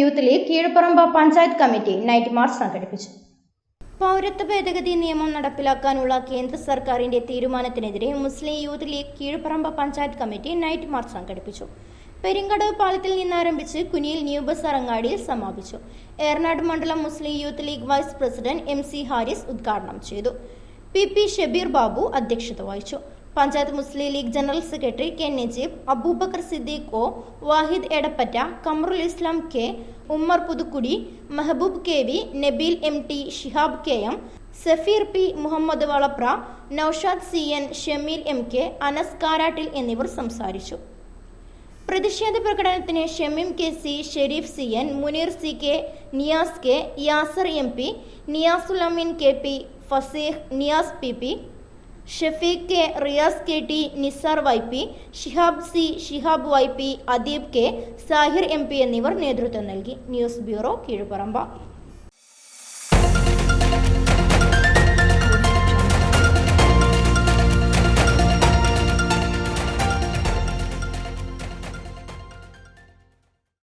Youth league Kizhuparamba panchayat committee night march സംഘടിപ്പിച്ചു. പൗരത്വ ഭേദഗതി നിയമം നടപ്പിലാക്കാനുള്ള കേന്ദ്ര സർക്കാരിന്റെ തീരുമാനത്തിനെതിരെ Muslim youth league Kizhuparamba panchayat committee night march സംഘടിപ്പിച്ചു. പെരിങ്കടവ് പാളത്തിൽ നിന്നാരംഭിച്ച് കുനിയിൽ ന്യൂ ബസ് അറങ്ങാടിയിൽ സമാപിച്ചു. ഏറനാട് മണ്ഡലം Muslim youth league vice president M C Haris ഉദ്ഘാടനം ചെയ്തു. പി പി ഷബീർ ബാബു അധ്യക്ഷത വഹിച്ചു. Panchayat Muslim league general secretary K Najeeb Abubakar Siddique O Vahid Edappatta Kamarul Islam K Ummer Puthukkudi Mehboob K V Nabeel M T Shihab K M Safeer P Muhammad Valapra Noushad C N Shameel M K Anas Karattil എന്നിവർ സംസാരിച്ചു. പ്രതിഷേധ പ്രകടനത്തിന് Shameem K C Shareef C N Muneer C K Niyas K Yasar M P Niyasul Ameen K P Faseeh Niyas P P Shafeeq K Riyas K T Nisar Y P Shihab C Shihab Y P Adeeb K Sahir M P എന്നിവർ നേതൃത്വം നൽകി. News bureau Kizhuparamba.